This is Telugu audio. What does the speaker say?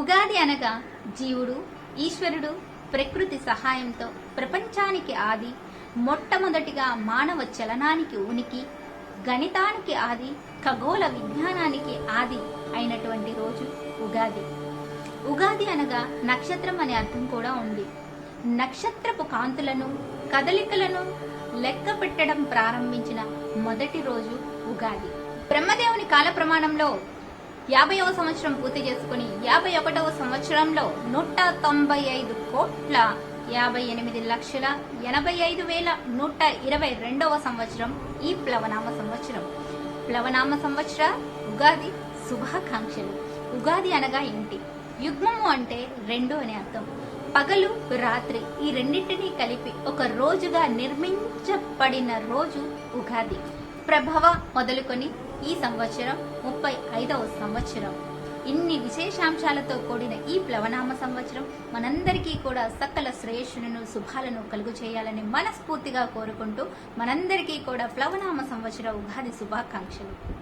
ఉగాది అనగా జీవుడు ఈశ్వరుడు ప్రకృతి సహాయంతో ప్రపంచానికి ఆది మొట్టమొదటిగా మానవ చలనానికి ఉనికి గణితానికి ఆది ఖగోళ విజ్ఞానానికి ఆది అయినటువంటి రోజు ఉగాది. ఉగాది అనగా నక్షత్రం అనే అర్థం కూడా ఉంది. నక్షత్రపు కాంతులను కదలికలను లెక్క పెట్టడం ప్రారంభించిన మొదటి రోజు ఉగాది. బ్రహ్మదేవుని కాల ప్రమాణంలో యాభైవ సంవత్సరం పూర్తి చేసుకుని యాభై ఒకటవ సంవత్సరంలో నూట తొంభై ఐదు కోట్ల యాభై ఎనిమిది లక్షల ఎనభై ఐదు వేల నూట ఇరవై రెండవ సంవత్సరం ఈ ప్లవనామ సంవత్సరం. ప్లవనామ సంవత్సర ఉగాది శుభాకాంక్షలు. ఉగాది అనగా ఏంటి? యుగ్మము అంటే రెండు అని అర్థం. పగలు రాత్రి ఈ రెండింటినీ కలిపి ఒక రోజుగా నిర్మించబడిన రోజు ఉగాది. ప్రభవ మొదలుకొని ఈ సంవత్సరం ముప్పై ఐదవ సంవత్సరం. ఇన్ని విశేషాంశాలతో కూడిన ఈ ప్లవనామ సంవత్సరం మనందరికీ కూడా సకల శ్రేయస్సులను శుభాలను కలుగు చేయాలని మనస్ఫూర్తిగా కోరుకుంటూ మనందరికీ కూడా ప్లవనామ సంవత్సర ఉగాది శుభాకాంక్షలు.